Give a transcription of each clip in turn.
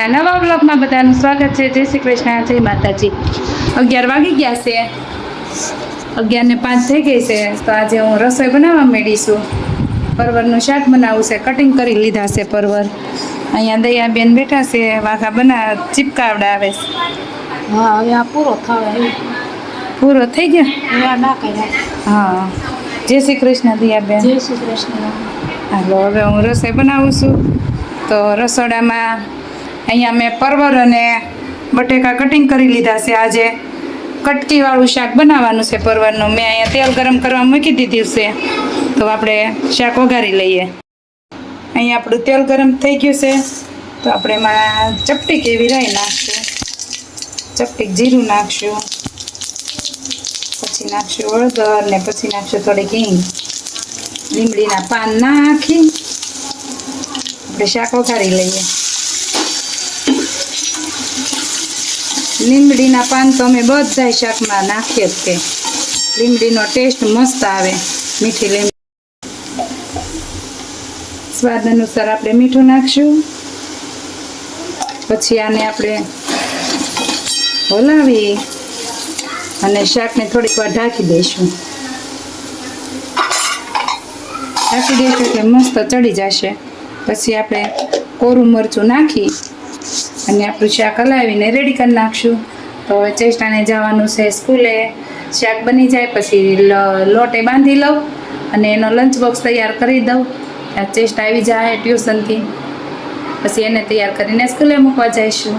આજના નવા બ્લોગમાં બધાનું સ્વાગત છે. જય શ્રી કૃષ્ણ. જય માતાજી. અગિયાર વાગી ગયા છે. અગિયાર ને પાંચ થઈ ગઈ છે. તો આજે હું રસોઈ બનાવવા માંડીશું પરવરનું શાક બનાવવું છે. કટિંગ કરી લીધા છે પરવર. અહીંયા દયાબેન બેઠા છે. વાઘા બના ચીપકાવડા આવે છે. હા હવે આ પૂરો થાય પૂરો થઈ ગયો? હા. જય શ્રી કૃષ્ણ દયાબેન. જય શ્રી કૃષ્ણ. હાલો હવે હું રસોઈ બનાવું છું. તો રસોડામાં અહીંયા મેં પરવર અને બટેકા કટિંગ કરી લીધા છે. આજે કટકીવાળું શાક બનાવવાનું છે પરવરનું. મેં અહીંયા તેલ ગરમ કરવા મૂકી દીધું છે. તો આપણે શાક વઘારી લઈએ. અહીંયા આપણું તેલ ગરમ થઈ ગયું છે. તો આપણે એમાં ચપટી કેવી રાઈ નાખશું. ચપટી જીરું નાખશું. પછી નાખશું હળદર ને પછી નાખશું થોડીક હિંગ. લીમડીના પાન નાખી. આપણે શાક વઘારી લઈએ. લીમડીના પાન તો અમે બધા શાકમાં નાખીએ જ તે લીમડીનો ટેસ્ટ મસ્ત આવે, મીઠી લીમડી સ્વાદ અનુસાર આપણે મીઠું નાખશું. પછી આને આપણે હલાવી અને શાકને થોડીક વાર ઢાંકી દઈશું. ઢાંકી દઈશું એટલે મસ્ત ચડી જશે. પછી આપણે કોરું મરચું નાખી અને આપણું શાક હલાવીને રેડી કરી નાખશું. તો હવે ચેષ્ટાને જવાનું છે સ્કૂલે. શાક બની જાય, પછી લોટે બાંધી લઉં અને એનો લંચ બોક્સ તૈયાર કરી દઉં. ચેસ્ટ આવી જાય ટ્યુશનથી પછી એને તૈયાર કરીને સ્કૂલે મૂકવા જઈશું.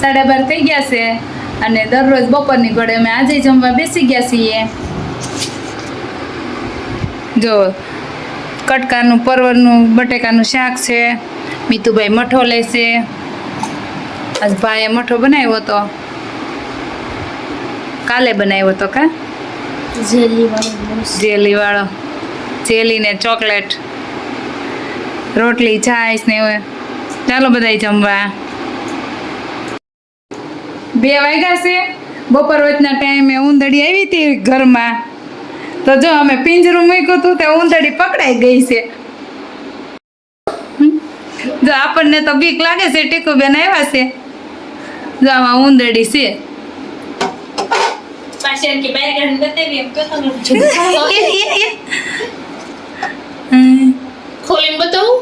સાડા બાર થઈ ગયા છે અને દરરોજ બપોરની ઘોડે અમે આજે જમવા બેસી ગયા છીએ. જો, કટકાનું, પરવરનું, બટેકાનું શાક છે. મીતુભાઈ મઠો લેશે. આજ ભાઈએ મઠો બનાવ્યો હતો. કાલે બનાવ્યો હતો કા? જેલી વાળું જેલી ને ચોકલેટ. રોટલી છાશ ને. ચાલો બધાય જમવા. બે વાગ્યા છે. બપોર વચના ટાઈમે ઉંદરડી આવી હતી ઘરમાં. તો જો અમે પિંજરું મૂક્યું હતું તે ઉંદરડી પકડાઈ ગઈ છે. જો આપણને તો બીક લાગે છે ટીકુબેન આવ્યા છે. જો આમાં ઉંદરડી છે. ખોલીને બતાવું?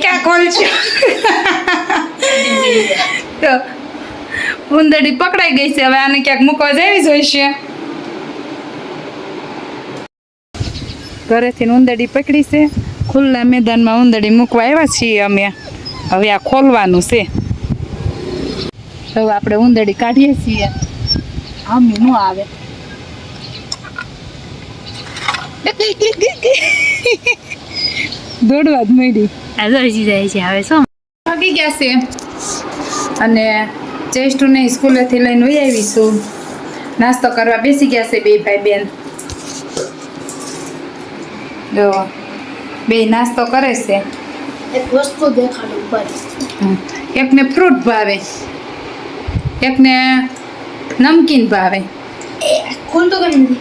ક્યાં ખોલશું? તો ઉંદરડી પકડાઈ ગઈ છે હવે આને ક્યાંક મૂકવા જવી જોઈશે. ઘરેથી ઉંદડી પકડી છે. ખુલ્લા મેદાનમાં ઉંદડી મૂકવા આવ્યા છીએ અમે. હવે આ ખોલવાનું છે. હવે આપણે ઉંદડી કાઢીએ છીએ. આમી ન આવે. દોડવા જ મળી આ દોડી જાય છે હવે શું? ભાગી ગયા છે. અને ચેસ્ટુને સ્કૂલેથી લઈને વહી આવીશું. નાસ્તો કરવા બેસી ગયા છે બે ભાઈ બેન. જો બે નાસ્તો કરે છે. એક વસ્તુ દેખાડું એકને ફ્રૂટ ભાવે. એકને નમકીન ભાવે. ખોલતો કેમ નથી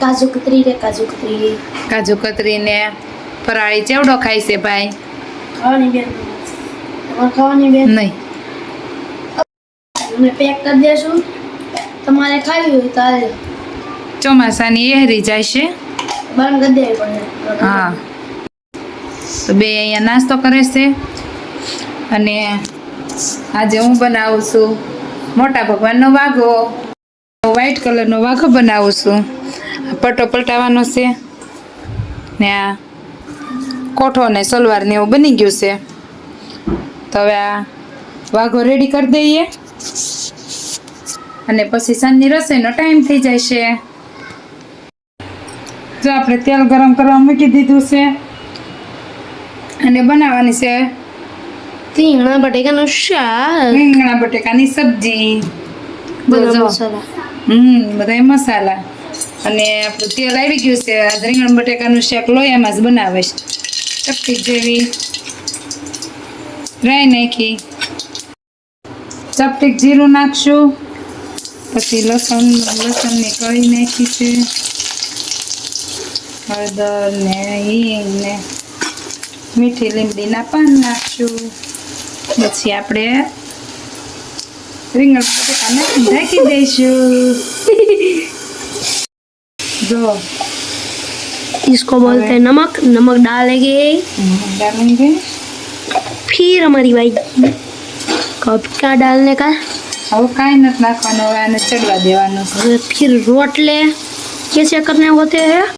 કાજુ કતરી રે કાજુ કતરી કાજુ કતરી ને ફરાળી ચેવડો ખાય છે ભાઈ? ખાવાની બેન. ખાવાની બેન? નહીં. અમે પેક કરી દેશું. તમારે ખાવી હોય તો આજે ચોમાસાની એહરી જાય છે? હા. તો બે અહીંયા નાસ્તો કરે છે. અને આજે હું બનાવું છું મોટા ભગવાનનો વાઘો. વ્હાઈટ કલરનો વાઘો બનાવું છું. પટો પલટાવાનો છે. ને આ કોઠો ને સલવાર ને એવું બની ગયું છે. તો હવે આ વાઘો રેડી કરી દઈએ. અને પછી સાંજની રસોઈનો ટાઈમ થઈ જાય છે. જો આપણે તેલ ગરમ કરવા મૂકી દીધું છે અને બનાવવાની છે રીંગણા બટેકાનું શાક. રીંગણા બટેકાની સબ્જી. બધા હમ બધા મસાલા. અને આપણું તેલ આવી ગયું છે. આ રીંગણ બટેકાનું શાક લોયામાં જ બનાવે છે. ચપટી જેવી. રાઈ નાખી. ચપટીક જીરું નાખશું. પછી લસણ લસણની કળી નાખી છે. हरदर ने हिंग ने मीठी लीमड़ी पान नाखशु पी आप रींगण ढाकी दईसु जो इसको बोलते हैं नमक नमक डालेंगे। डालेंगे. फिर हमारी भाई कब क्या डालने का? वो कहीं नहीं ना खाने वाले चढ़वा देवाने. फिर रोटले। कैसे करने होते हैं?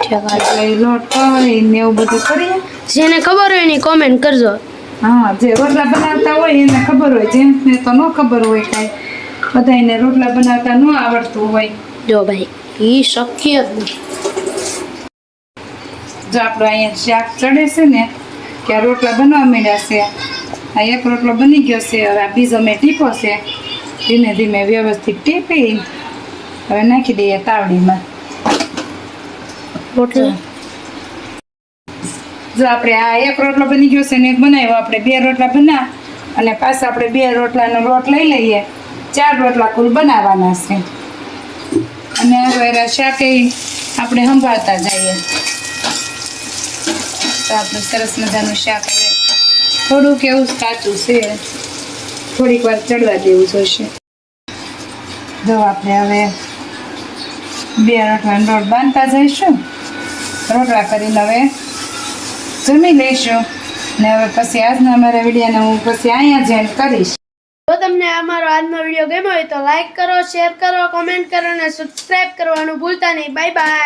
એટલે કરી ને એવું બધું કરીએ. જેને ખબર હોય એની કોમેન્ટ કરજો. હા જે રોટલા બનાવતા હોય એને ખબર હોય. જેન્ટ્સને તો ન ખબર હોય કાંઈ. બધાને રોટલા બનાવતા ન આવડતું હોય. જો ભાઈ એ શક્ય જ નહીં જો આપણો અહીંયા શાક ચડે છે ને કે રોટલા બનવા માંડ્યા છે. આ એક રોટલો બની ગયો છે હવે આ બીજો મેં ટીપો છે. ધીમે ધીમે વ્યવસ્થિત ટીપી. હવે નાખી દઈએ તાવડીમાં. રોટલા જો. આપણે આ એક રોટલો બની ગયો છે ને એક બનાવ્યો. આપણે બે રોટલા બના અને પાછા આપણે બે રોટલાનો લોટ લઈ લઈએ. ચાર રોટલા કુલ બનાવવાના છે. અને હવે શાકે આપણે સંભાળતા જઈએ. તો આપણું સરસ મજાનું શાક હવે થોડુંક એવું કાચું છે. થોડીક વાર ચડવા દેવું જોઈશે જો આપણે હવે બે રોટલાનો લોટ બાંધતા જઈશું. રોટલા કરીને હવે જમી લઈશું. ને હવે પછી આજના અમારા વિડીયોને હું પછી અહીંયા જ કરીશ. જો તમને અમારો આજનો વીડિયો ગમ્યો હોય તો લાઈક કરો શેર કરો કોમેન્ટ કરો અને સબસ્ક્રાઈબ કરવાનું ભૂલતા નહીં. Bye bye